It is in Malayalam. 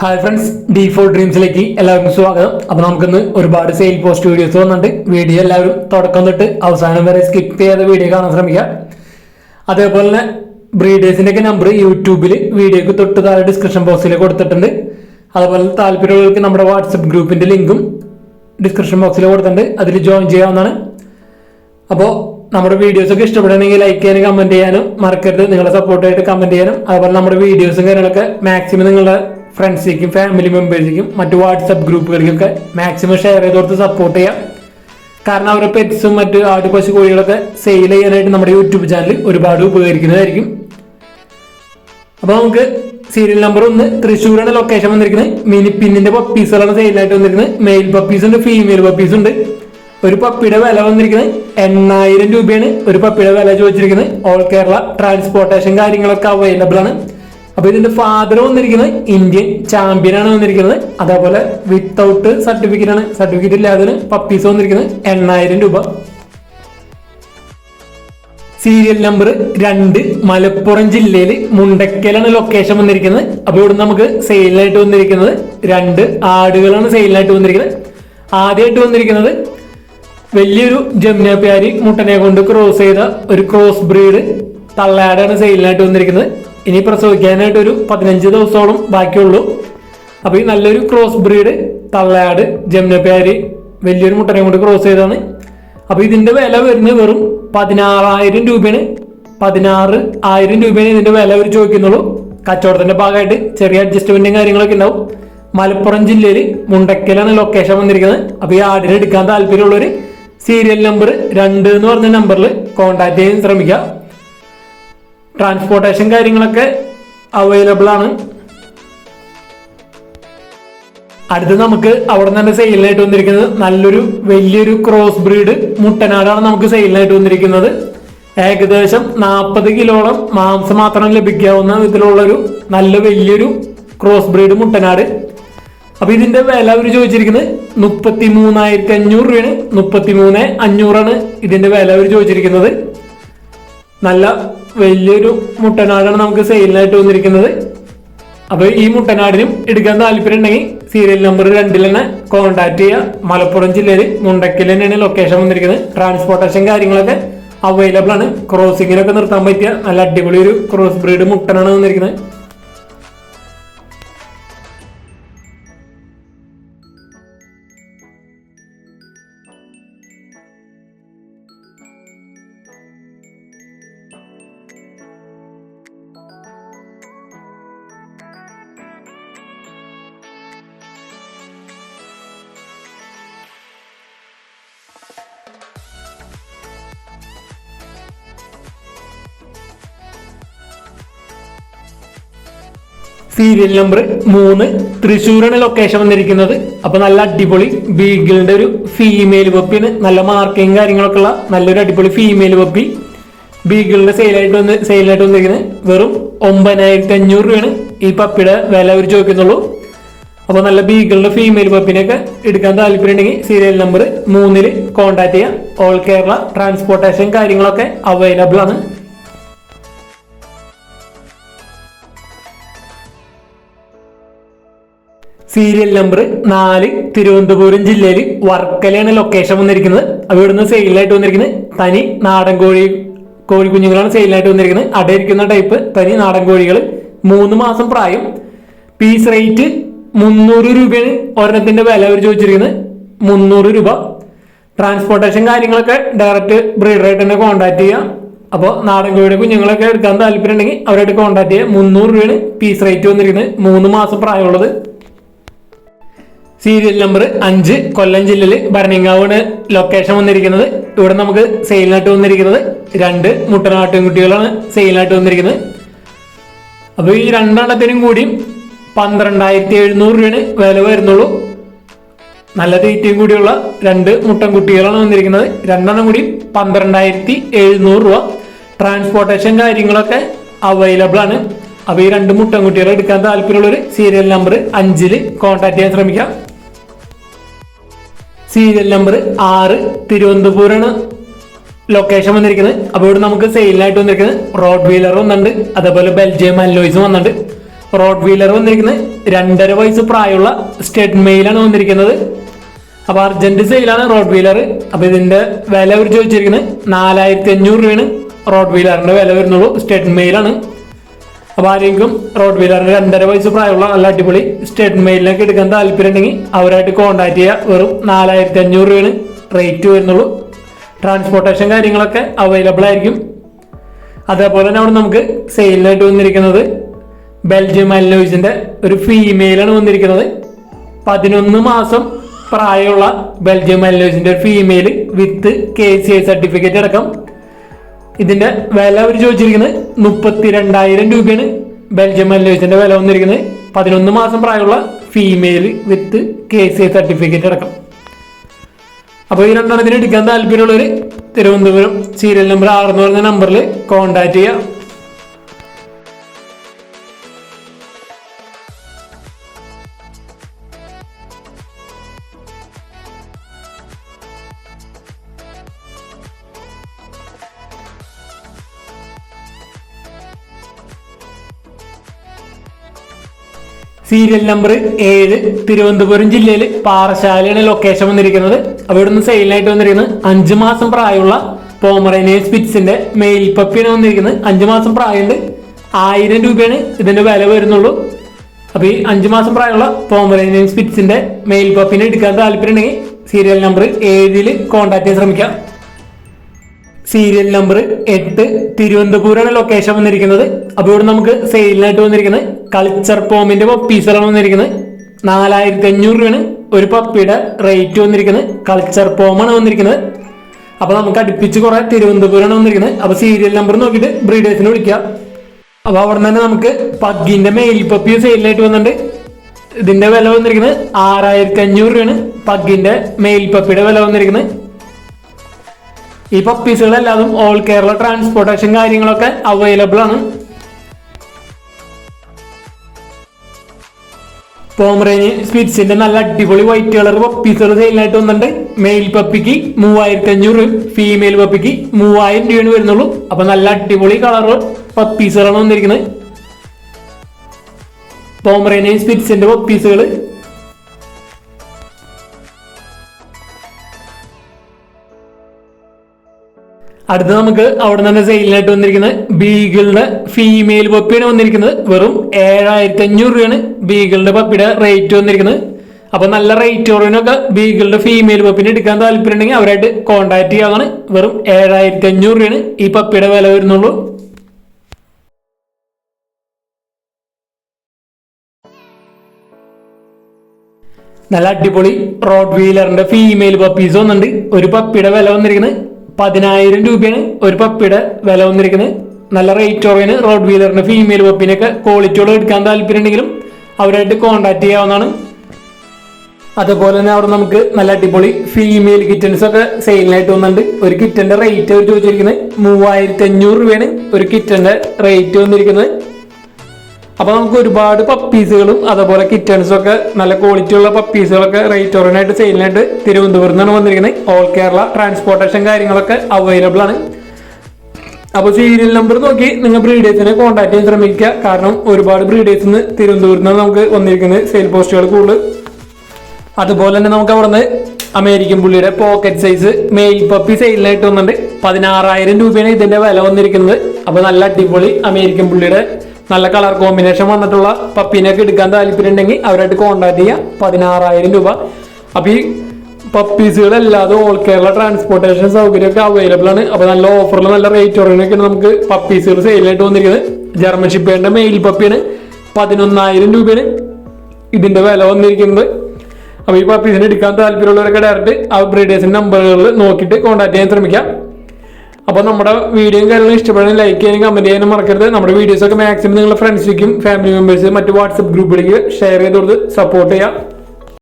ഹായ് ഫ്രണ്ട്സ് ഡി ഫോർ ഡ്രീംസിലേക്ക് എല്ലാവർക്കും സ്വാഗതം. അപ്പൊ നമുക്കിന്ന് ഒരുപാട് സെയിൽ പോസ്റ്റ് വീഡിയോസ് വന്നിട്ടുണ്ട്. വീഡിയോ എല്ലാവരും തുടക്കം തൊട്ട് അവസാനം വരെ സ്കിപ്പ് ചെയ്യാതെ വീഡിയോ കാണാൻ ശ്രമിക്കുക. അതേപോലെ തന്നെ ബ്രീഡേഴ്സിന്റെ ഒക്കെ നമ്പർ യൂട്യൂബിൽ വീഡിയോക്ക് തൊട്ട് താഴെ ഡിസ്ക്രിപ്ഷൻ ബോക്സിൽ കൊടുത്തിട്ടുണ്ട്. അതുപോലെ താല്പര്യമുള്ളവർക്ക് നമ്മുടെ വാട്സപ്പ് ഗ്രൂപ്പിന്റെ ലിങ്കും ഡിസ്ക്രിപ്ഷൻ ബോക്സിൽ കൊടുത്തിട്ടുണ്ട്. അതിൽ ജോയിൻ ചെയ്യാവുന്നതാണ്. അപ്പോൾ നമ്മുടെ വീഡിയോസ് ഒക്കെ ഇഷ്ടപ്പെടുകയാണെങ്കിൽ ലൈക്ക് ചെയ്യാനും കമന്റ് ചെയ്യാനും മറക്കരുത്. നിങ്ങളെ സപ്പോർട്ടായിട്ട് കമന്റ് ചെയ്യാനും. അതുപോലെ നമ്മുടെ വീഡിയോസും കാര്യങ്ങളൊക്കെ മാക്സിമം നിങ്ങളുടെ ഫ്രണ്ട്സിലേക്കും ഫാമിലി മെമ്പേഴ്സിലേക്കും മറ്റു വാട്സപ്പ് ഗ്രൂപ്പുകളിലേക്കൊക്കെ മാക്സിമം ഷെയർ ചെയ്ത് കൊടുത്ത് സപ്പോർട്ട് ചെയ്യാം. കാരണം അവരുടെ പെറ്റ്സും മറ്റ് ആട് പശു കോഴികളൊക്കെ സെയിൽ ചെയ്യാനായിട്ട് നമ്മുടെ യൂട്യൂബ് ചാനൽ ഒരുപാട് ഉപകരിക്കുന്നതായിരിക്കും. അപ്പോൾ നമുക്ക് സീരിയൽ നമ്പർ ഒന്ന് തൃശ്ശൂരാണ് ലൊക്കേഷൻ വന്നിരിക്കുന്നത്. മിനി പിന്നിന്റെ പപ്പീസുകളാണ് സെയിലായിട്ട് വന്നിരിക്കുന്നത്. മെയിൽ പപ്പീസ് ഉണ്ട് ഫീമെയിൽ പപ്പീസ് ഉണ്ട്. ഒരു പപ്പിയുടെ വില വന്നിരിക്കുന്നത് എണ്ണായിരം രൂപയാണ്. ഒരു പപ്പിയുടെ വില ചോദിച്ചിരിക്കുന്നത്. ഓൾ കേരള ട്രാൻസ്പോർട്ടേഷൻ കാര്യങ്ങളൊക്കെ അവൈലബിൾ ആണ്. അപ്പൊ ഇതിന്റെ ഫാദർ വന്നിരിക്കുന്നത് ഇന്ത്യൻ ചാമ്പ്യൻ ആണ് വന്നിരിക്കുന്നത്. അതേപോലെ വിത്തൗട്ട് സർട്ടിഫിക്കറ്റ് ആണ്. സർട്ടിഫിക്കറ്റ് ഇല്ലാതെ പപ്പീസ് വന്നിരിക്കുന്നത് എണ്ണായിരം രൂപ. സീരിയൽ നമ്പർ രണ്ട് മലപ്പുറം ജില്ലയിൽ മുണ്ടക്കലാണ് ലൊക്കേഷൻ വന്നിരിക്കുന്നത്. അപ്പൊ ഇവിടെ നമുക്ക് സെയിലിനായിട്ട് വന്നിരിക്കുന്നത് രണ്ട് ആടുകളാണ് സെയിലിനായിട്ട് വന്നിരിക്കുന്നത്. ആദ്യമായിട്ട് വന്നിരിക്കുന്നത് വലിയൊരു ജമുനാപ്യാരി മുട്ടനെ കൊണ്ട് ക്രോസ് ചെയ്ത ഒരു ക്രോസ് ബ്രീഡ് തള്ളയാടാണ് സെയിലിനായിട്ട് വന്നിരിക്കുന്നത്. ഇനി പ്രസവിക്കാനായിട്ട് ഒരു പതിനഞ്ച് ദിവസത്തോളം ബാക്കിയുള്ളൂ. അപ്പൊ ഈ നല്ലൊരു ക്രോസ് ബ്രീഡ് തള്ളയാട് ജമുനപ്യാരി വലിയൊരു മുട്ടനെ കൊണ്ട് ക്രോസ് ചെയ്താണ് അപ്പൊ ഇതിന്റെ വില വരുന്നത് വെറും പതിനാറായിരം രൂപയാണ്. പതിനാറ് ആയിരം രൂപയാണ് ഇതിന്റെ വില അവർ ചോദിക്കുന്നുള്ളൂ. കച്ചവടത്തിന്റെ ഭാഗമായിട്ട് ചെറിയ അഡ്ജസ്റ്റ്മെന്റും കാര്യങ്ങളൊക്കെ ഉണ്ടാവും. മലപ്പുറം ജില്ലയിൽ മുണ്ടക്കലാണ് ലൊക്കേഷൻ വന്നിരിക്കുന്നത്. അപ്പൊ ഈ ആടിനെ എടുക്കാൻ താല്പര്യമുള്ളവര് സീരിയൽ നമ്പർ രണ്ട് എന്ന് പറഞ്ഞ നമ്പറിൽ കോൺടാക്ട് ചെയ്യാൻ ശ്രമിക്കുക. ട്രാൻസ്പോർട്ടേഷൻ കാര്യങ്ങളൊക്കെ അവൈലബിൾ ആണ്. അടുത്ത് നമുക്ക് അവിടെ തന്നെ സെയിലിനായിട്ട് വന്നിരിക്കുന്നത് നല്ലൊരു വലിയൊരു ക്രോസ് ബ്രീഡ് മുട്ടനാടാണ് നമുക്ക് സെയിലിനായിട്ട് വന്നിരിക്കുന്നത്. ഏകദേശം നാൽപ്പത് കിലോളം മാംസം മാത്രം ലഭിക്കാവുന്ന വിധത്തിലുള്ളൊരു നല്ല വലിയൊരു ക്രോസ് ബ്രീഡ് മുട്ടനാട്. അപ്പൊ ഇതിന്റെ വില അവർ ചോദിച്ചിരിക്കുന്നത് മുപ്പത്തി മൂന്നായിരത്തി അഞ്ഞൂറ് രൂപയാണ്. മുപ്പത്തി മൂന്ന് അഞ്ഞൂറാണ് ഇതിന്റെ വില അവർ ചോദിച്ചിരിക്കുന്നത്. നല്ല വലിയൊരു മുട്ടനാടാണ് നമുക്ക് സെയിലിനായിട്ട് വന്നിരിക്കുന്നത്. അപ്പൊ ഈ മുട്ടനാടിനും എടുക്കാൻ താല്പര്യം ഉണ്ടെങ്കിൽ സീരിയൽ നമ്പർ രണ്ടിൽ തന്നെ കോൺടാക്ട് ചെയ്യുക. മലപ്പുറം ജില്ലയിൽ മുണ്ടക്കൽ തന്നെയാണ് ലൊക്കേഷൻ വന്നിരിക്കുന്നത്. ട്രാൻസ്പോർട്ടേഷൻ കാര്യങ്ങളൊക്കെ അവൈലബിൾ ആണ്. ക്രോസിങ്ങിനൊക്കെ നിർത്താൻ പറ്റിയ നല്ല അടിപൊളി ഒരു ക്രോസ് ബ്രീഡ് മുട്ടനാണ് വന്നിരിക്കുന്നത്. സീരിയൽ നമ്പർ മൂന്ന്. തൃശ്ശൂരാണ് ലൊക്കേഷൻ വന്നിരിക്കുന്നത്. അപ്പൊ നല്ല അടിപൊളി ബീഗിളിന്റെ ഒരു ഫീമെയിൽ പപ്പിന് നല്ല മാർക്കിങ് കാര്യങ്ങളൊക്കെ ഉള്ള നല്ലൊരു അടിപൊളി ഫീമെയിൽ പപ്പി ബീഗിളിന്റെ സെയിലായിട്ട് വന്ന് സെയിലായിട്ട് വന്നിരിക്കുന്നത് വെറും ഒമ്പതിനായിരത്തി അഞ്ഞൂറ് രൂപയാണ്. ഈ പപ്പിയുടെ വില അവർ ചോദിക്കുന്നുള്ളൂ. അപ്പൊ നല്ല ബീഗിളിന്റെ ഫീമെയിൽ പപ്പിനെയൊക്കെ എടുക്കാൻ താല്പര്യമുണ്ടെങ്കിൽ സീരിയൽ നമ്പർ മൂന്നിൽ കോൺടാക്ട് ചെയ്യാം. ഓൾ കേരള ട്രാൻസ്പോർട്ടേഷൻ കാര്യങ്ങളൊക്കെ അവൈലബിൾ ആണ്. സീരിയൽ നമ്പർ നാല് തിരുവനന്തപുരം ജില്ലയിൽ വർക്കലയാണ് ലൊക്കേഷൻ വന്നിരിക്കുന്നത്. അപ്പൊ ഇവിടുന്ന് സെയിലായിട്ട് വന്നിരിക്കുന്നത്. തനി നാടൻ കോഴി കോഴി കുഞ്ഞുങ്ങളാണ് സെയിലായിട്ട് വന്നിരിക്കുന്നത്. അടയിരിക്കുന്ന ടൈപ്പ് തനി നാടൻ കോഴികൾ. മൂന്ന് മാസം പ്രായം. പീസ് റേറ്റ് മുന്നൂറ് രൂപയാണ് ഒരെണ്ണത്തിന്റെ വില അവർ ചോദിച്ചിരിക്കുന്നത്. മുന്നൂറ് രൂപ. ട്രാൻസ്പോർട്ടേഷൻ കാര്യങ്ങളൊക്കെ ഡയറക്റ്റ് ബ്രീഡറായിട്ട് തന്നെ കോൺടാക്ട് ചെയ്യാം. അപ്പോൾ നാടൻ കോഴിയുടെ കുഞ്ഞുങ്ങളൊക്കെ എടുക്കാൻ താല്പര്യം ഉണ്ടെങ്കിൽ അവരായിട്ട് കോൺടാക്ട് ചെയ്യുക മുന്നൂറ് രൂപയാണ് പീസ് റേറ്റ് വന്നിരിക്കുന്നത്. മൂന്ന് മാസം പ്രായമുള്ളത്. സീരിയൽ നമ്പർ അഞ്ച് കൊല്ലം ജില്ലയിൽ ഭരണങ്ങാവാണ് ലൊക്കേഷൻ വന്നിരിക്കുന്നത്. ഇവിടെ നമുക്ക് സെയിലിനായിട്ട് വന്നിരിക്കുന്നത് രണ്ട് മുട്ടനാട്ടിൻകുട്ടികളാണ് സെയിലിനായിട്ട് വന്നിരിക്കുന്നത്. അപ്പോൾ ഈ രണ്ടെണ്ണത്തിനും കൂടി പന്ത്രണ്ടായിരത്തി എഴുന്നൂറ് രൂപയാണ് വില വരുന്നുള്ളൂ. നല്ല തീറ്റയും കൂടിയുള്ള രണ്ട് മുട്ടൻ കുട്ടികളാണ് വന്നിരിക്കുന്നത്. രണ്ടെണ്ണം കൂടി പന്ത്രണ്ടായിരത്തി എഴുന്നൂറ് രൂപ. ട്രാൻസ്പോർട്ടേഷൻ കാര്യങ്ങളൊക്കെ അവൈലബിൾ ആണ്. അപ്പോൾ ഈ രണ്ട് മുട്ടൻകുട്ടികളെ എടുക്കാൻ താല്പര്യമുള്ളൊരു സീരിയൽ നമ്പർ അഞ്ചിൽ കോൺടാക്ട് ചെയ്യാൻ ശ്രമിക്കാം. സീരിയൽ നമ്പർ ആറ് തിരുവനന്തപുരമാണ് ലൊക്കേഷൻ വന്നിരിക്കുന്നത്. അപ്പോൾ ഇവിടെ നമുക്ക് സെയിലിനായിട്ട് വന്നിരിക്കുന്നത് റോഡ് വീലർ വന്നിട്ടുണ്ട്. അതേപോലെ ബെൽജിയം അല്ലോയിസും വന്നിട്ടുണ്ട്. റോഡ് വീലർ വന്നിരിക്കുന്നത് രണ്ടര വയസ്സ് പ്രായമുള്ള സ്റ്റെഡ് മെയിലാണ് വന്നിരിക്കുന്നത്. അപ്പോൾ അർജന്റ് സെയിലാണ് റോഡ് വീലർ അപ്പോൾ ഇതിന്റെ വില അവർ ചോദിച്ചിരിക്കുന്നത് നാലായിരത്തി അഞ്ഞൂറ് രൂപയാണ് റോഡ് വീലറിന്റെ വില വരുന്നുള്ളൂ. സ്റ്റെഡ് മെയിലാണ് അപ്പൊ ആരെങ്കിലും റോഡ് വീലറിന് രണ്ടര വയസ്സ് പ്രായമുള്ള നല്ല അടിപൊളി സ്റ്റേറ്റ് മെയിലിനൊക്കെ എടുക്കാൻ താല്പര്യം ഉണ്ടെങ്കിൽ അവരായിട്ട് കോൺടാക്ട് ചെയ്യുക വെറും നാലായിരത്തി അഞ്ഞൂറ് രൂപയാണ് റേറ്റ് വരുന്നുള്ളൂ. ട്രാൻസ്പോർട്ടേഷൻ കാര്യങ്ങളൊക്കെ അവൈലബിൾ ആയിരിക്കും. അതേപോലെ തന്നെ അവിടെ നമുക്ക് സെയിലിനായിട്ട് വന്നിരിക്കുന്നത് ബെൽജിയം അലോയിസിന്റെ ഒരു ഫീമെയിലാണ് വന്നിരിക്കുന്നത്. പതിനൊന്ന് മാസം പ്രായമുള്ള ബെൽജിയം അലോയിസിന്റെ ഒരു female with K C I certificate അടക്കം. ഇതിന്റെ വില അവർ ചോദിച്ചിരിക്കുന്നത് മുപ്പത്തി രണ്ടായിരം രൂപയാണ് ബെൽജിയം മല്ലേഴ്സിന്റെ വില വന്നിരിക്കുന്നത്. പതിനൊന്ന് മാസം പ്രായമുള്ള female with K C certificate അടക്കം. അപ്പോൾ ഈ രണ്ടെണ്ണത്തിന് എടുക്കാൻ താല്പര്യമുള്ളവർ തിരുവനന്തപുരം സീരിയൽ നമ്പർ ആറ് എന്ന് പറഞ്ഞ നമ്പറിൽ കോൺടാക്ട് ചെയ്യുക സീരിയൽ നമ്പർ ഏഴ് തിരുവനന്തപുരം ജില്ലയിൽ പാറശാലയാണ് ലൊക്കേഷൻ വന്നിരിക്കുന്നത്. അവിടുന്ന് സെയിലായിട്ട് വന്നിരിക്കുന്നത് അഞ്ച് മാസം പ്രായമുള്ള പോമറേനിയൻ സ്പിറ്റ്സിന്റെ മെയിൽ പപ്പിയാണ് വന്നിരിക്കുന്നത്. അഞ്ച് മാസം പ്രായമുണ്ട്. ആയിരം രൂപയാണ് ഇതിന്റെ വില വരുന്നുള്ളൂ. അപ്പൊ ഈ അഞ്ച് മാസം പ്രായമുള്ള പോമറേനിയൻ സ്പിറ്റ്സിന്റെ മെയിൽ പപ്പിനെ എടുക്കാൻ താല്പര്യമുണ്ടെങ്കിൽ സീരിയൽ നമ്പർ ഏഴിൽ കോൺടാക്ട് ചെയ്യാൻ ശ്രമിക്കാം. സീരിയൽ നമ്പർ എട്ട് തിരുവനന്തപുരമാണ് ലൊക്കേഷൻ വന്നിരിക്കുന്നത്. അപ്പോൾ ഇവിടെ നമുക്ക് സെയിലിനായിട്ട് വന്നിരിക്കുന്നത്. കൾച്ചർ പോമിന്റെ പപ്പീസാണ് വന്നിരിക്കുന്നത്. നാലായിരത്തി അഞ്ഞൂറ് രൂപയാണ് ഒരു പപ്പിയുടെ റേറ്റ് വന്നിരിക്കുന്നത്. കൾച്ചർ പോമാണ് വന്നിരിക്കുന്നത്. അപ്പോൾ നമുക്ക് അടുപ്പിച്ച് കുറെ തിരുവനന്തപുരമാണ് വന്നിരിക്കുന്നത്. അപ്പോൾ സീരിയൽ നമ്പർ നോക്കിയിട്ട് ബ്രീഡേഴ്സിനെ വിളിക്കാം അപ്പോൾ അവിടെ തന്നെ നമുക്ക് പഗ്ഗിന്റെ മെയിൽ പപ്പിയും സെയിലിനായിട്ട് വന്നിട്ടുണ്ട്. ഇതിന്റെ വില വന്നിരിക്കുന്നത് ആറായിരത്തി അഞ്ഞൂറ് രൂപയാണ്. പഗ്ഗിന്റെ മെയിൽ പപ്പിയുടെ വില വന്നിരിക്കുന്നത്. ഈ പപ്പീസുകളെല്ലാതും ഓൾ കേരള ട്രാൻസ്പോർട്ടേഷൻ കാര്യങ്ങളൊക്കെ അവൈലബിൾ ആണ്. പോമറേഞ്ഞ് സ്പിറ്റ്സിന്റെ നല്ല അടിപൊളി വൈറ്റ് കളർ പപ്പീസുകൾ സെയിലായിട്ട് വന്നിട്ടുണ്ട്. മെയിൽ പപ്പിക്ക് മൂവായിരത്തി അഞ്ഞൂറ് ഫീമെയിൽ പപ്പിക്ക് മൂവായിരം രൂപയാണ് വരുന്നുള്ളൂ. അപ്പൊ നല്ല അടിപൊളി കളർ പപ്പീസുകളാണ് വന്നിരിക്കുന്നത്. പോമറേനി സ്പിറ്റ്സിന്റെ പപ്പീസുകൾ അടുത്ത് നമുക്ക് അവിടെ തന്നെ സെയിലിനായിട്ട് വന്നിരിക്കുന്നത് ബീഗിളിന്റെ ഫീമെയിൽ പപ്പിയാണ് വന്നിരിക്കുന്നത്. വെറും ഏഴായിരത്തി അഞ്ഞൂറ് രൂപയാണ് ബീഗിളിന്റെ പപ്പിയുടെ റേറ്റ് വന്നിരിക്കുന്നത്. അപ്പൊ നല്ല റേറ്റ് കുറവിനൊക്കെ ബീഗിളിന്റെ ഫീമെയിൽ പപ്പിനെ എടുക്കാൻ താല്പര്യമുണ്ടെങ്കിൽ അവരായിട്ട് കോൺടാക്ട് ചെയ്യാവുന്നതാണ്. വെറും ഏഴായിരത്തി അഞ്ഞൂറ് രൂപയാണ് ഈ പപ്പിയുടെ വില വരുന്നുള്ളൂ. നല്ല അടിപൊളി റോഡ് വീലറിന്റെ ഫീമെയിൽ പപ്പീസ് വന്നിട്ടുണ്ട്. ഒരു പപ്പിയുടെ വില വന്നിരിക്കുന്നത് പതിനായിരം രൂപയാണ് ഒരു പപ്പിയുടെ വില വന്നിരിക്കുന്നത്. നല്ല റേറ്റ് കുറവിന് റോഡ് വീലറിന്റെ ഫീമെയിൽ പപ്പിനൊക്കെ ക്വാളിറ്റിയോടെ എടുക്കാൻ താല്പര്യം ഉണ്ടെങ്കിലും അവരായിട്ട് കോൺടാക്ട് ചെയ്യാവുന്നതാണ്. അതുപോലെ തന്നെ അവിടെ നമുക്ക് നല്ല അടിപൊളി ഫീമെയിൽ കിറ്റൻസ് ഒക്കെ സെയിലിനായിട്ട് വന്നിട്ടുണ്ട്. ഒരു കിറ്റന്റെ റേറ്റ് ചോദിച്ചിരിക്കുന്നത് മൂവായിരത്തി അഞ്ഞൂറ് രൂപയാണ് ഒരു കിറ്റന്റെ റേറ്റ് വന്നിരിക്കുന്നത്. അപ്പൊ നമുക്ക് ഒരുപാട് പപ്പീസുകളും അതുപോലെ കിറ്റൺസും ഒക്കെ നല്ല ക്വാളിറ്റി ഉള്ള പപ്പീസുകളൊക്കെ റേറ്റ് ഓറിനായിട്ട് സെയിലിനായിട്ട് തിരുവനന്തപുരത്ത് നിന്നാണ് വന്നിരിക്കുന്നത്. ഓൾ കേരള ട്രാൻസ്പോർട്ടേഷൻ കാര്യങ്ങളൊക്കെ അവൈലബിൾ ആണ്. അപ്പോൾ സീരിയൽ നമ്പർ നോക്കി നിങ്ങൾ ബ്രീഡേഴ്സിനെ കോൺടാക്ട് ചെയ്യാൻ ശ്രമിക്കുക. കാരണം ഒരുപാട് ബ്രീഡേഴ്സ് നിന്ന് തിരുവനന്തപുരത്ത് നിന്ന് നമുക്ക് വന്നിരിക്കുന്നത് സെയിൽ പോസ്റ്റുകൾ കൂടുതൽ. അതുപോലെ തന്നെ നമുക്ക് അവിടുന്ന് അമേരിക്കൻ പുള്ളിയുടെ പോക്കറ്റ് സൈസ് മെയിൽ പപ്പി സെയിലിനായിട്ട് വന്നിട്ടുണ്ട്. പതിനാറായിരം രൂപയാണ് ഇതിന്റെ വില വന്നിരിക്കുന്നത്. അപ്പൊ നല്ല അടിപൊളി അമേരിക്കൻ പുള്ളിയുടെ നല്ല കളർ കോമ്പിനേഷൻ വന്നിട്ടുള്ള പപ്പീനൊക്കെ എടുക്കാൻ താല്പര്യം ഉണ്ടെങ്കിൽ അവരായിട്ട് കോൺടാക്ട് ചെയ്യാം. പതിനാറായിരം രൂപ. അപ്പൊ ഈ പപ്പീസുകളല്ലാതെ ഓൾ കേരള ട്രാൻസ്പോർട്ടേഷൻ സൗകര്യമൊക്കെ അവൈലബിൾ ആണ്. അപ്പൊ നല്ല ഓഫറിൽ നല്ല റേറ്റ് കുറവിനൊക്കെയാണ് നമുക്ക് പപ്പീസുകൾ സെയിലായിട്ട് വന്നിരിക്കുന്നത്. German ഷിപ്പേറിന്റെ mail പപ്പിയാണ്. പതിനൊന്നായിരം രൂപയാണ് ഇതിന്റെ വില വന്നിരിക്കുന്നത്. അപ്പൊ ഈ പപ്പീസിനെ എടുക്കാൻ താല്പര്യമുള്ളവരൊക്കെ ഡയറക്റ്റ് ആ ബ്രീഡേഴ്സിന്റെ നമ്പറുകളിൽ നോക്കിയിട്ട് കോൺടാക്ട് ചെയ്യാൻ ശ്രമിക്കാം. അപ്പൊ നമ്മുടെ വീഡിയോയും കാര്യങ്ങളും ഇഷ്ടപ്പെടാൻ ലൈക്ക് ചെയ്യാനും കമന്റ് ചെയ്യാനും മറക്കരുത്. നമ്മുടെ വീഡിയോസ് ഒക്കെ മാക്സിമം നിങ്ങളുടെ ഫ്രണ്ട്സിലേക്കും ഫാമിലി മെമ്പേഴ്സ് മറ്റു വാട്സപ്പ് ഗ്രൂപ്പുകളിലേക്ക് ഷെയർ ചെയ്ത് കൊടുത്ത് സപ്പോർട്ട് ചെയ്യാം.